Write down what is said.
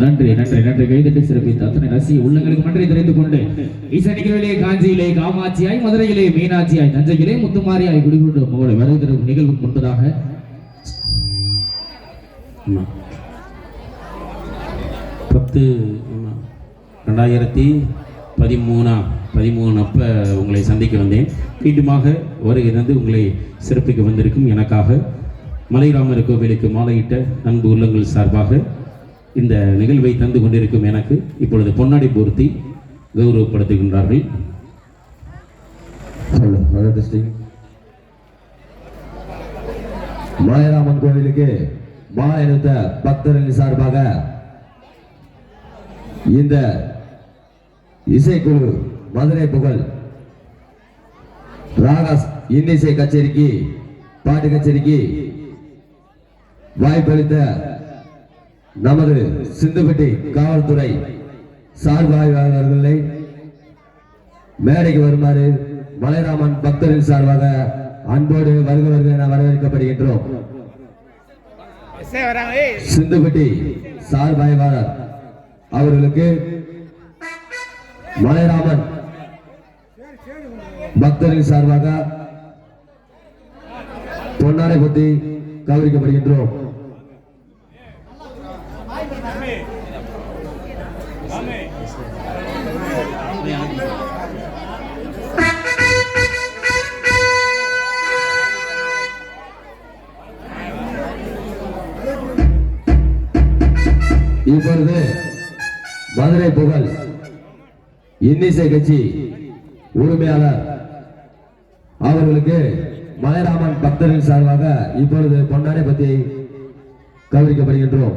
நன்றி நன்றி நன்றி. கைதட்டி சிறப்பித்த அத்தனை ரசி உள்ளங்களுக்கு நன்றி தெரிந்து கொண்டு இசை நிகழ்விலே காஞ்சியிலே காமாட்சியாய் மதுரையிலே மீனாட்சியாய் தஞ்சையிலே முத்துமாரியாய் குடிகொண்டு உங்களை வருகிற நிகழ்வு முன்பதாக. பத்து ரெண்டாயிரத்தி பதிமூணா பதிமூணு அப்போ உங்களை சந்திக்க வந்தேன். மீண்டுமாக வருகை தந்து உங்களை சிறப்பிக்க வந்திருக்கும் எனக்காக. மலைராமர் கோவிலுக்கு மாலையிட்ட அன்பு உள்ளங்கள் சார்பாக இந்த நிகழ்வை தந்து கொண்டிருக்கும் எனக்கு இப்பொழுது பொன்னாடி பூர்த்தி கௌரவப்படுத்துகின்றார்கள். மாயராமன் கோவிலுக்கு மாலை அணிவித்த பக்தர்களின் சார்பாக இந்த இசைக்குழு மதுரை புகழ் ராகாஸ் இன்னிசை கச்சேரிக்கு பாட்டு கச்சேரிக்கு வாய்ப்பளித்த நமது சிந்துப்பட்டி காவல்துறை சார்பாய்வாளர்களை மேடைக்கு வருமாறு மலைராமன் பக்தரின் சார்பாக அன்போடு வருக என வரவேற்கப்படுகின்றோம். சிந்துப்பட்டி சார்பாய்வாளர் அவர்களுக்கு மலைராமன் பக்தரின் சார்பாக பொன்னாரை பற்றி கௌரிக்கப்படுகின்றோம் இப்பொழுது மதுரை புகழ் இன்னிசை கட்சி உரிமையாளர். அவர்களுக்கு மலைராமன் பக்தரின் சார்பாக இப்பொழுது பொன்னாடை பற்றி கவனிக்கப்படுகின்றோம்